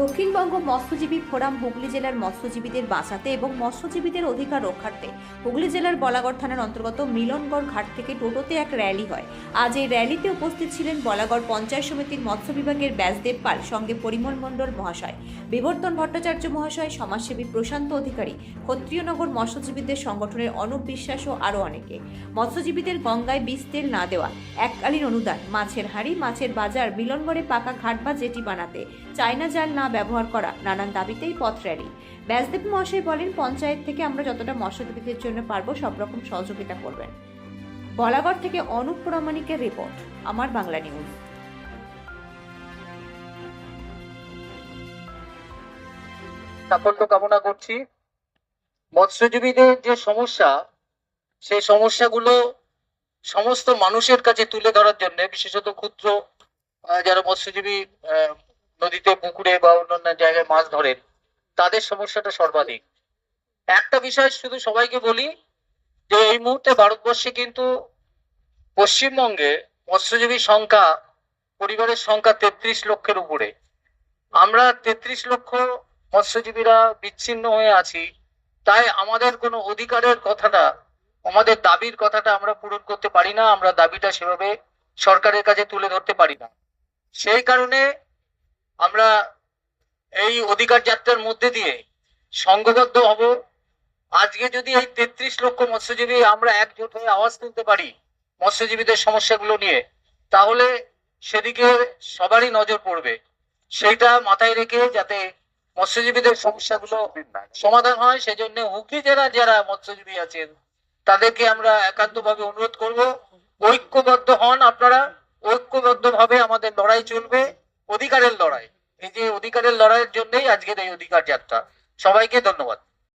দক্ষিণবঙ্গ মৎস্যজীবী ফোরাম হুগলি জেলার মৎস্যজীবীদের বাঁচাতে এবং মৎস্যজীবীদের অধিকার রক্ষার্থে। হুগলি জেলার বলাগড় থানার অন্তর্গত মিলনগড় ঘাট থেকে টোটোতে এক র্যালি হয়। আজ এই র্যালিতে উপস্থিত ছিলেন বলাগড় পঞ্চায়েত সমিতির মৎস্য বিভাগের ব্যাসদেব পাল, সঙ্গে পরিমল মণ্ডল মহাশয়, বিবর্তন ভট্টাচার্য মহাশয়, সমাজসেবী প্রশান্ত অধিকারী, ক্ষত্রিয়নগর মৎস্যজীবীদের সংগঠনের অনুপ বিশ্বাস ও আরও অনেকে। মৎস্যজীবীদের গঙ্গায় বিষ তেল না দেওয়া, এককালীন অনুদান, মাছের হাঁড়ি, মাছের বাজার, মিলনগড়ে পাকা ঘাট বা জেটি বানাতে, চায়না জাল না ব্যবহার করা নানান দাবিতেই পথ র্যালি। ব্যাসদেব মহাশয় বলেন, পঞ্চায়েত থেকে আমরা যতটা মৎস্যজীবীদের জন্য পারব, সব রকম সহযোগিতা করবেন। বলাগড় থেকে অনুপ প্রামাণিকের রিপোর্ট, আমার বাংলা নিউজ। সাফল্য কামনা করছি। মৎস্যজীবীদের যে সমস্যা, সেই সমস্যাগুলো সমস্ত মানুষের কাছে তুলে ধরার জন্য, বিশেষত ক্ষুদ্র যারা মৎস্যজীবী নদীতে, পুকুরে বা অন্যান্য জায়গায় মাছ ধরেন, তাদের সমস্যাটা সর্বাধিক। একটা বিষয় শুধু সবাইকে বলি, যে এই মুহূর্তে ভারতবর্ষে কিন্তু পশ্চিমবঙ্গে মৎস্যজীবীর সংখ্যা, পরিবারের সংখ্যা তেত্রিশ লক্ষের উপরে। আমরা তেত্রিশ লক্ষ মৎস্যজীবীরা বিচ্ছিন্ন হয়ে আছি, তাই আমাদের কোনো অধিকারের কথাটা, আমাদের দাবির কথাটা আমরা পূরণ করতে পারি না, আমরা দাবিটা সেভাবে সরকারের কাছে তুলে ধরতে পারি না। সেই কারণে আমরা এই অধিকার যাত্রার মধ্যে দিয়ে সংঘবদ্ধ হব। আজকে যদি এই তেত্রিশ লক্ষ মৎস্যজীবী আমরা একজোট হয়ে আওয়াজ তুলতে পারি মৎস্যজীবীদের সমস্যাগুলো নিয়ে, তাহলে সেদিকে সবারই নজর পড়বে। সেইটা মাথায় রেখে যাতে মৎস্যজীবীদের সমস্যাগুলো সমাধান হয়, সেজন্য হুগলি জেলার যারা মৎস্যজীবী আছেন, তাদেরকে আমরা একান্তভাবে অনুরোধ করব, ঐক্যবদ্ধ হন আপনারা। ঐক্যবদ্ধ ভাবে আমাদের লড়াই চলবে। অধিকারের লড়াই। এই যে অধিকারের লড়াইয়ের জন্যই আজকের এই অধিকার যাত্রা। সবাইকে ধন্যবাদ।